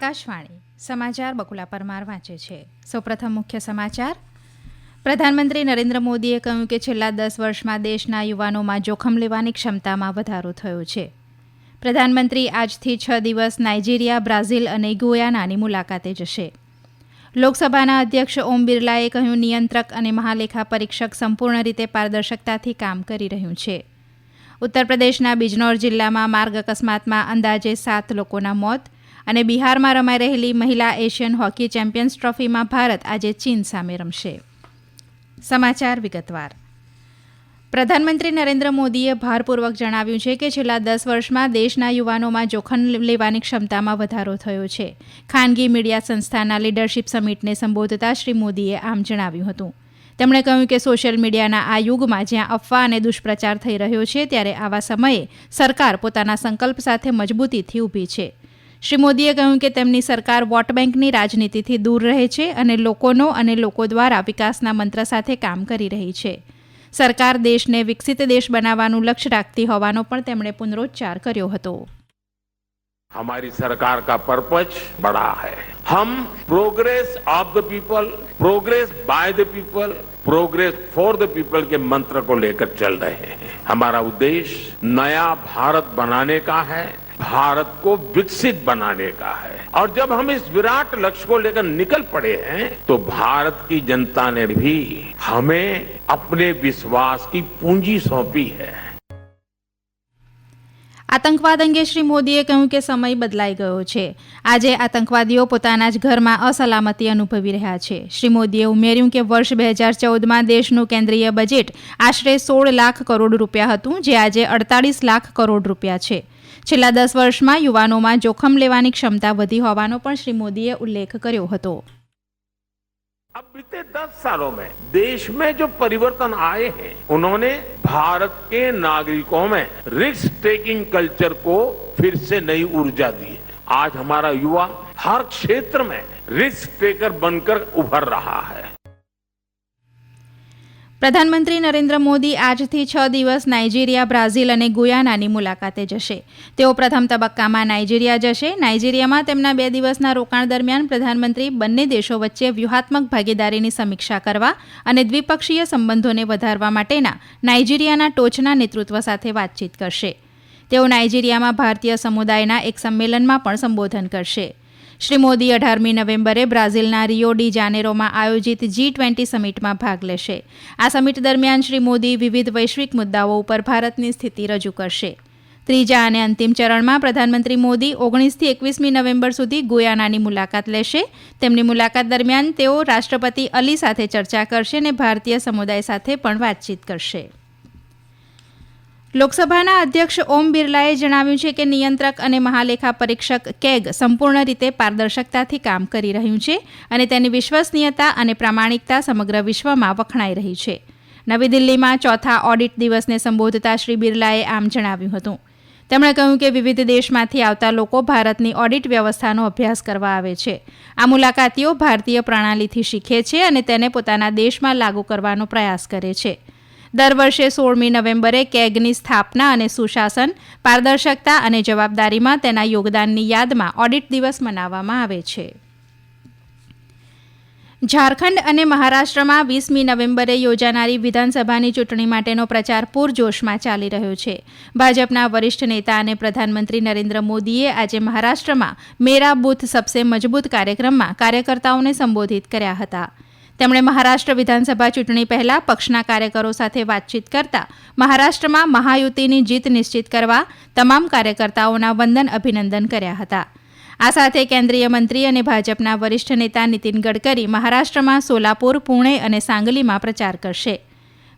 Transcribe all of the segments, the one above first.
આકાશવાણી સમાચાર બકુલા પરમાર વાંચે છે. સૌપ્રથમ મુખ્ય સમાચાર. પ્રધાનમંત્રી નરેન્દ્ર મોદીએ કહ્યું કે છેલ્લા દસ વર્ષમાં દેશના યુવાનોમાં જોખમ લેવાની ક્ષમતામાં વધારો થયો છે. પ્રધાનમંત્રી આજથી છ દિવસ નાઇજીરિયા, બ્રાઝિલ અને ગુયાનાની મુલાકાતે જશે. લોકસભાના અધ્યક્ષ ઓમ બિરલાએ કહ્યું, નિયંત્રક અને મહાલેખા પરીક્ષક સંપૂર્ણ રીતે પારદર્શકતાથી કામ કરી રહ્યું છે. ઉત્તર પ્રદેશના બિજનોર જિલ્લામાં માર્ગ અકસ્માતમાં અંદાજે સાત લોકોના મોત અને બિહારમાં રમાઈ રહેલી મહિલા એશિયન હોકી ચેમ્પિયન્સ ટ્રોફીમાં ભારત આજે ચીન સામે રમશે. સમાચાર વિગતવાર. પ્રધાનમંત્રી નરેન્દ્ર મોદીએ ભારપૂર્વક જણાવ્યું છે કે છેલ્લા દસ વર્ષમાં દેશના યુવાનોમાં જોખમ લેવાની ક્ષમતામાં વધારો થયો છે. ખાનગી મીડિયા સંસ્થાના લીડરશીપ સમિટને સંબોધતા શ્રી મોદીએ આમ જણાવ્યું હતું. તેમણે કહ્યું કે સોશિયલ મીડિયાના આ યુગમાં જ્યાં અફવા અને દુષ્પ્રચાર થઈ રહ્યો છે, ત્યારે આવા સમયે સરકાર પોતાના સંકલ્પ સાથે મજબૂતીથી ઊભી છે. શ્રી મોદીએ કહ્યું કે તેમની સરકાર વોટ બેંકની રાજનીતિથી દૂર રહે છે અને લોકોનો અને લોકો દ્વારા વિકાસના મંત્ર સાથે કામ કરી રહી છે સરકાર દેશને વિકસિત દેશ બનાવવાનું લક્ષ્ય રાખતી હોવાનો પણ તેમણે પુનરોચ્ચાર કર્યો હતો हमारी सरकार का पर्पज बड़ा है हम progress of the people progress by the people progress for the people के मंत्र को लेकर चल रहे हैं हमारा उद्देश्य नया भारत बनाने का है भारत को विकसित बनाने का है और जब हम इस विराट लक्ष्य को लेकर निकल पड़े हैं तो भारत की जनता ने भी हमें अपने विश्वास की पूंजी सौंपी है આતંકવાદ અંગે શ્રી મોદીએ કહ્યું કે સમય બદલાઈ ગયો છે આજે આતંકવાદીઓ પોતાના જ ઘરમાં અસલામતી અનુભવી રહ્યા છે શ્રી મોદીએ ઉમેર્યું કે વર્ષ બે હજાર ચૌદમાં દેશનું કેન્દ્રીય બજેટ આશરે સોળ લાખ કરોડ રૂપિયા હતું જે આજે અડતાળીસ લાખ કરોડ રૂપિયા છે છેલ્લા દસ વર્ષમાં યુવાનોમાં જોખમ લેવાની ક્ષમતા વધી હોવાનો પણ શ્રી મોદીએ ઉલ્લેખ કર્યો હતો अब बीते दस सालों में देश में जो परिवर्तन आए हैं उन्होंने भारत के नागरिकों में रिस्क टेकिंग कल्चर को फिर से नई ऊर्जा दी है आज हमारा युवा हर क्षेत्र में रिस्क टेकर बनकर उभर रहा है પ્રધાનમંત્રી નરેન્દ્ર મોદી આજથી છ દિવસ નાઇજીરિયા, બ્રાઝિલ અને ગુયાનાની મુલાકાતે જશે. તેઓ પ્રથમ તબક્કામાં નાઇજીરિયા જશે. નાઇજીરિયામાં તેમના બે દિવસના રોકાણ દરમિયાન પ્રધાનમંત્રી બંને દેશો વચ્ચે વ્યૂહાત્મક ભાગીદારીની સમીક્ષા કરવા અને દ્વિપક્ષીય સંબંધોને વધારવા માટેના નાઇજીરિયાના ટોચના નેતૃત્વ સાથે વાતચીત કરશે. તેઓ નાઇજીરિયામાં ભારતીય સમુદાયના એક સંમેલનમાં પણ સંબોધન કરશે. શ્રી મોદી અઢારમી નવેમ્બરે બ્રાઝિલના રિયો ડી જાનેરોમાં આયોજિત જી ટ્વેન્ટી સમિટમાં ભાગ લેશે. આ સમિટ દરમિયાન શ્રી મોદી વિવિધ વૈશ્વિક મુદ્દાઓ ઉપર ભારતની સ્થિતિ રજૂ કરશે. ત્રીજા અને અંતિમ ચરણમાં પ્રધાનમંત્રી મોદી ઓગણીસથી એકવીસમી નવેમ્બર સુધી ગુયાનાની મુલાકાત લેશે. તેમની મુલાકાત દરમિયાન તેઓ રાષ્ટ્રપતિ અલી સાથે ચર્ચા કરશે અને ભારતીય સમુદાય સાથે પણ વાતચીત કરશે. લોકસભાના અધ્યક્ષ ઓમ બિરલાએ જણાવ્યું છે કે નિયંત્રક અને મહાલેખા પરીક્ષક કેગ સંપૂર્ણ રીતે પારદર્શકતાથી કામ કરી રહ્યું છે અને તેની વિશ્વસનીયતા અને પ્રામાણિકતા સમગ્ર વિશ્વમાં વખણાઈ રહી છે. નવી દિલ્હીમાં ચોથા ઓડિટ દિવસને સંબોધતા શ્રી બિરલાએ આમ જણાવ્યું હતું. તેમણે કહ્યું કે વિવિધ દેશમાંથી આવતા લોકો ભારતની ઓડિટ વ્યવસ્થાનો અભ્યાસ કરવા આવે છે. આ મુલાકાતીઓ ભારતીય પ્રણાલીથી શીખે છે અને તેને પોતાના દેશમાં લાગુ કરવાનો પ્રયાસ કરે છે. દર વર્ષે સોળમી નવેમ્બરે કેગની સ્થાપના અને સુશાસન, પારદર્શકતા અને જવાબદારીમાં તેના યોગદાનની યાદમાં ઓડિટ દિવસ મનાવવામાં આવે છે. ઝારખંડ અને મહારાષ્ટ્રમાં વીસમી નવેમ્બરે યોજાનારી વિધાનસભાની ચૂંટણી માટેનો પ્રચાર પૂરજોશમાં ચાલી રહ્યો છે. ભાજપના વરિષ્ઠ નેતા અને પ્રધાનમંત્રી નરેન્દ્ર મોદીએ આજે મહારાષ્ટ્રમાં મેરા બુથ સબસે મજબૂત કાર્યક્રમમાં કાર્યકર્તાઓને સંબોધિત કર્યા હતા. તેમણે મહારાષ્ટ્ર વિધાનસભા ચૂંટણી પહેલા પક્ષના કાર્યકરો સાથે વાતચીત કરતા મહારાષ્ટ્રમાં મહાયુતિની જીત નિશ્ચિત કરવા તમામ કાર્યકર્તાઓના વંદન અભિનંદન કર્યા હતા. આ સાથે કેન્દ્રીય મંત્રી અને ભાજપના વરિષ્ઠ નેતા નીતિન ગડકરી મહારાષ્ટ્રમાં સોલાપુર, પુણે અને સાંગલીમાં પ્રચાર કરશે.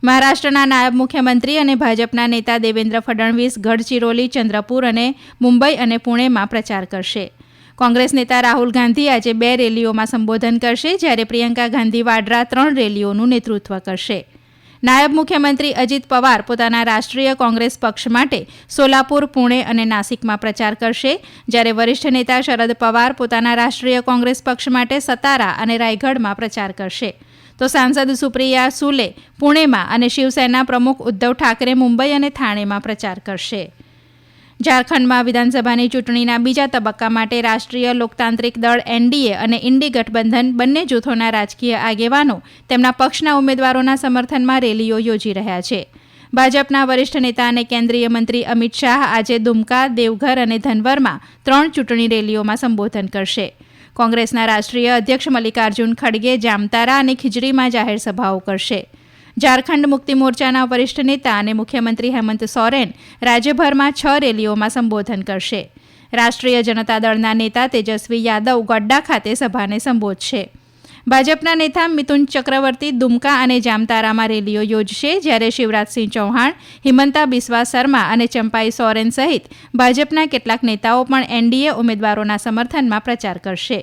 મહારાષ્ટ્રના નાયબ મુખ્યમંત્રી અને ભાજપના નેતા દેવેન્દ્ર ફડણવીસ, ગઢચિરોલી, ચંદ્રપુર અને મુંબઈ અને પુણેમાં પ્રચાર કરશે. કોંગ્રેસ નેતા રાહુલ ગાંધી આજે બે રેલીઓમાં સંબોધન કરશે, જ્યારે પ્રિયંકા ગાંધી વાડ્રા ત્રણ રેલીઓનું નેતૃત્વ કરશે. નાયબ મુખ્યમંત્રી અજીત પવાર પોતાના રાષ્ટ્રીય કોંગ્રેસ પક્ષ માટે સોલાપુર, પુણે અને નાસિકમાં પ્રચાર કરશે, જ્યારે વરિષ્ઠ નેતા શરદ પવાર પોતાના રાષ્ટ્રીય કોંગ્રેસ પક્ષ માટે સતારા અને રાયગઢમાં પ્રચાર કરશે. તો સાંસદ સુપ્રિયા સુલે પુણેમાં અને શિવસેના પ્રમુખ ઉદ્ધવ ઠાકરે મુંબઈ અને થાણેમાં પ્રચાર કરશે. ઝારખંડમાં વિધાનસભાની ચૂંટણીના બીજા તબક્કા માટે રાષ્ટ્રીય લોકતાંત્રિક દળ એનડીએ અને ઇન્ડી ગઠબંધન બંને જૂથોના રાજકીય આગેવાનો તેમના પક્ષના ઉમેદવારોના સમર્થનમાં રેલીઓ યોજી રહ્યા છે. ભાજપના વરિષ્ઠ નેતા અને કેન્દ્રીય મંત્રી અમિત શાહ આજે દુમકા, દેવઘર અને ધનવરમાં ત્રણ ચૂંટણી રેલીઓમાં સંબોધન કરશે. કોંગ્રેસના રાષ્ટ્રીય અધ્યક્ષ મલ્લિકાર્જુન ખડગે જામતારા અને ખીજડીમાં જાહેર સભાઓ કરશે. ઝારખંડ મુક્તિ મોરચાના વરિષ્ઠ નેતા અને મુખ્યમંત્રી હેમંત સોરેન રાજ્યભરમાં છ રેલીઓમાં સંબોધન કરશે. રાષ્ટ્રીય જનતા દળના નેતા તેજસ્વી યાદવ ગોડ્ડા ખાતે સભાને સંબોધશે. ભાજપના નેતા મિથુન ચક્રવર્તી દુમકા અને જામતારામાં રેલીઓ યોજશે, જ્યારે શિવરાજસિંહ ચૌહાણ, હિમંતા બિસ્વા શર્મા અને ચંપાઈ સોરેન સહિત ભાજપના કેટલાક નેતાઓ પણ એનડીએ ઉમેદવારોના સમર્થનમાં પ્રચાર કરશે.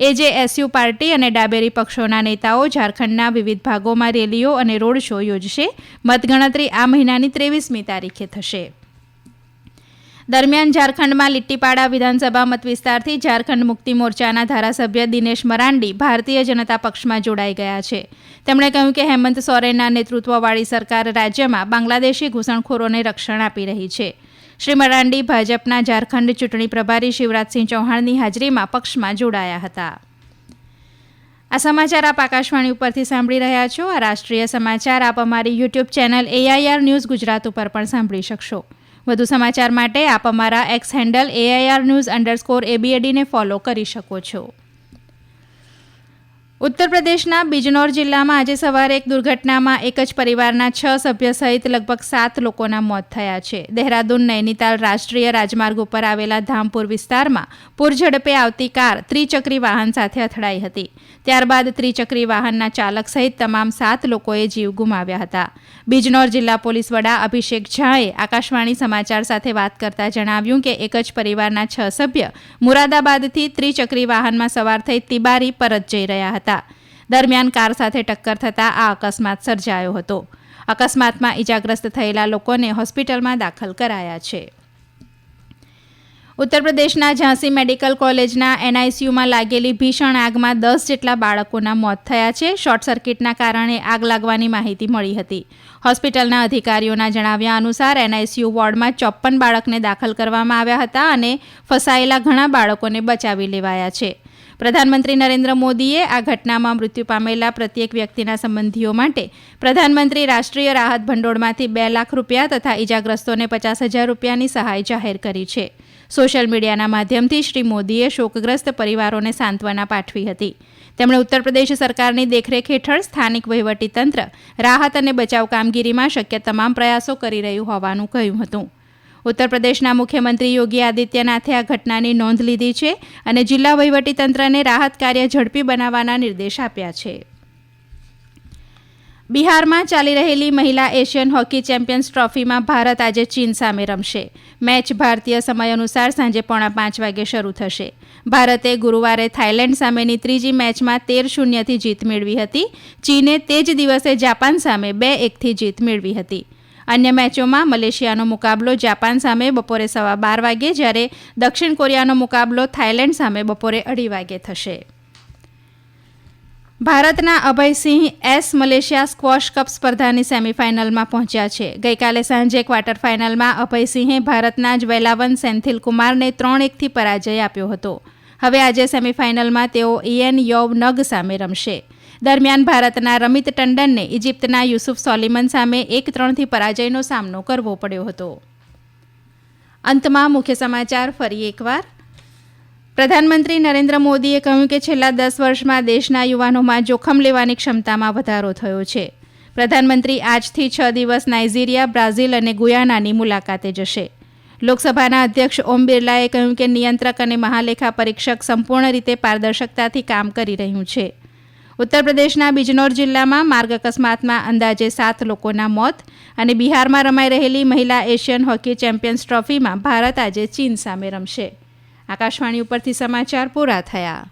એજેએસયુ પાર્ટી અને ડાબેરી પક્ષોના નેતાઓ ઝારખંડના વિવિધ ભાગોમાં રેલીઓ અને રોડ શો યોજશે. મતગણતરી આ મહિનાની ત્રેવીસમી તારીખે થશે. દરમિયાન ઝારખંડમાં લીટ્ટીપાડા વિધાનસભા મતવિસ્તારથી ઝારખંડ મુક્તિ મોરચાના ધારાસભ્ય દિનેશ મરાંડી ભારતીય જનતા પક્ષમાં જોડાઈ ગયા છે. તેમણે કહ્યું કે હેમંત સોરેનના નેતૃત્વવાળી સરકાર રાજ્યમાં બાંગ્લાદેશી ઘૂસણખોરોને રક્ષણ આપી રહી છે. શ્રી મરાંડી ભાજપના ઝારખંડ ચૂંટણી પ્રભારી શિવરાજસિંહ ચૌહાણની હાજરીમાં પક્ષમાં જોડાયા હતા. આ સમાચાર આપ આકાશવાણી ઉપરથી સાંભળી રહ્યા છો. આ રાષ્ટ્રીય સમાચાર આપ અમારી YouTube channel AIR news Gujarat ઉપર પણ સાંભળી શકશો. વધુ સમાચાર માટે આપ અમારા X handle AIR news underscore એબીએડીને follow કરી શકો છો. ઉત્તર પ્રદેશના બિજનોર જિલ્લામાં આજે સવારે એક દુર્ઘટનામાં એક જ પરિવારના છ સભ્ય સહિત લગભગ સાત લોકોના મોત થયા છે. દહેરાદૂન નૈનીતાલ રાષ્ટ્રીય રાજમાર્ગ ઉપર આવેલા ધામપુર વિસ્તારમાં પૂરઝડપે આવતી કાર ત્રિચક્રી વાહન સાથે અથડાઈ હતી. ત્યારબાદ ત્રિચક્રી વાહનના ચાલક સહિત તમામ સાત લોકોએ જીવ ગુમાવ્યા હતા. બિજનોર જિલ્લા પોલીસ વડા અભિષેક ઝાએ આકાશવાણી સમાચાર સાથે વાત કરતા જણાવ્યું કે એક જ પરિવારના છ સભ્ય મુરાદાબાદથી ત્રિચક્રી વાહનમાં સવાર થઈ તિબારી પરત જઈ રહ્યા હતા. દરમિયાન કાર સાથે ટક્કર થતાં આ અકસ્માત સર્જાયો હતો. અકસ્માતમાં ઇજાગ્રસ્ત થયેલા લોકોને હોસ્પિટલમાં દાખલ કરાયા છે. ઉત્તર પ્રદેશના ઝાંસી મેડિકલ કોલેજના એનઆઈસીયુમાં લાગેલી ભીષણ આગમાં દસ જેટલા બાળકોના મોત થયા છે. શોર્ટ સર્કિટના કારણે આગ લાગવાની માહિતી મળી હતી. હોસ્પિટલના અધિકારીઓના જણાવ્યા અનુસાર એનઆઈસીયુ વોર્ડમાં ચોપ્પન બાળકને દાખલ કરવામાં આવ્યા હતા અને ફસાયેલા ઘણા બાળકોને બચાવી લેવાયા છે. પ્રધાનમંત્રી નરેન્દ્ર મોદીએ આ ઘટનામાં મૃત્યુ પામેલા પ્રત્યેક વ્યક્તિના સંબંધીઓ માટે પ્રધાનમંત્રી રાષ્ટ્રીય રાહત ભંડોળમાંથી બે લાખ રૂપિયા તથા ઇજાગ્રસ્તોને પચાસ હજાર રૂપિયાની સહાય જાહેર કરી છે. સોશિયલ મીડિયાના માધ્યમથી શ્રી મોદીએ શોકગ્રસ્ત પરિવારોને સાંત્વના પાઠવી હતી. તેમણે ઉત્તર પ્રદેશ સરકારની દેખરેખ હેઠળ સ્થાનિક વહીવટીતંત્ર રાહત અને બચાવ કામગીરીમાં શક્ય તમામ પ્રયાસો કરી રહ્યું હોવાનું કહ્યું હતું. ઉત્તર પ્રદેશના મુખ્યમંત્રી યોગી આદિત્યનાથે આ ઘટનાની નોંધ લીધી છે અને જિલ્લા વહીવટીતંત્રને રાહત કાર્ય ઝડપી બનાવવાના નિર્દેશ આપ્યા છે. બિહારમાં ચાલી રહેલી મહિલા એશિયન હોકી ચેમ્પિયન્સ ટ્રોફીમાં ભારત આજે ચીન સામે રમશે. મેચ ભારતીય સમય અનુસાર સાંજે પોણા પાંચ વાગે શરૂ થશે. ભારતે ગુરુવારે થાઇલેન્ડ સામેની ત્રીજી મેચમાં તેર શૂન્યથી જીત મેળવી હતી. ચીને તે જ દિવસે જાપાન સામે બે એકથી જીત મેળવી હતી. અન્ય મેચોમાં મલેશિયાનો મુકાબલો જાપાન સામે બપોરે સવા બાર વાગે, જ્યારે દક્ષિણ કોરિયાનો મુકાબલો થાઇલેન્ડ સામે બપોરે અઢી વાગે થશે. ભારતના અભયસિંહ એસ મલેશિયા સ્ક્વોશ કપ સ્પર્ધાની સેમીફાઇનલમાં પહોંચ્યા છે. ગઈકાલે સાંજે ક્વાર્ટર ફાઇનલમાં અભયસિંહે ભારતના જ વેલાવન સેન્થિલ કુમારને ત્રણ એકથી પરાજય આપ્યો હતો. હવે આજે સેમીફાઇનલમાં તેઓ ઇએન યોવ નગ સામે રમશે. દરમિયાન ભારતના રમિત ટંડનને ઇજિપ્તના યુસુફ સોલિમન સામે એક ત્રણથી પરાજયનો સામનો કરવો પડ્યો હતો. અંતમાં મુખ્ય સમાચાર ફરી એકવાર. પ્રધાનમંત્રી નરેન્દ્ર મોદીએ કહ્યું કે છેલ્લા દસ વર્ષમાં દેશના યુવાનોમાં જોખમ લેવાની ક્ષમતામાં વધારો થયો છે. પ્રધાનમંત્રી આજથી છ દિવસ નાઇજીરિયા, બ્રાઝિલ અને ગુયાનાની મુલાકાતે જશે. લોકસભાના અધ્યક્ષ ઓમ બિરલાએ કહ્યું કે નિયંત્રક અને મહાલેખા પરીક્ષક સંપૂર્ણ રીતે પારદર્શકતાથી કામ કરી રહ્યું છે. ઉત્તર પ્રદેશના બિજનોર જિલ્લામાં માર્ગ અકસ્માતમાં અંદાજે સાત લોકોના મોત અને બિહારમાં રમાઈ રહેલી મહિલા એશિયન હોકી ચેમ્પિયન્સ ટ્રોફીમાં ભારત આજે ચીન સામે રમશે. આકાશવાણી ઉપરથી સમાચાર પૂરા થયા.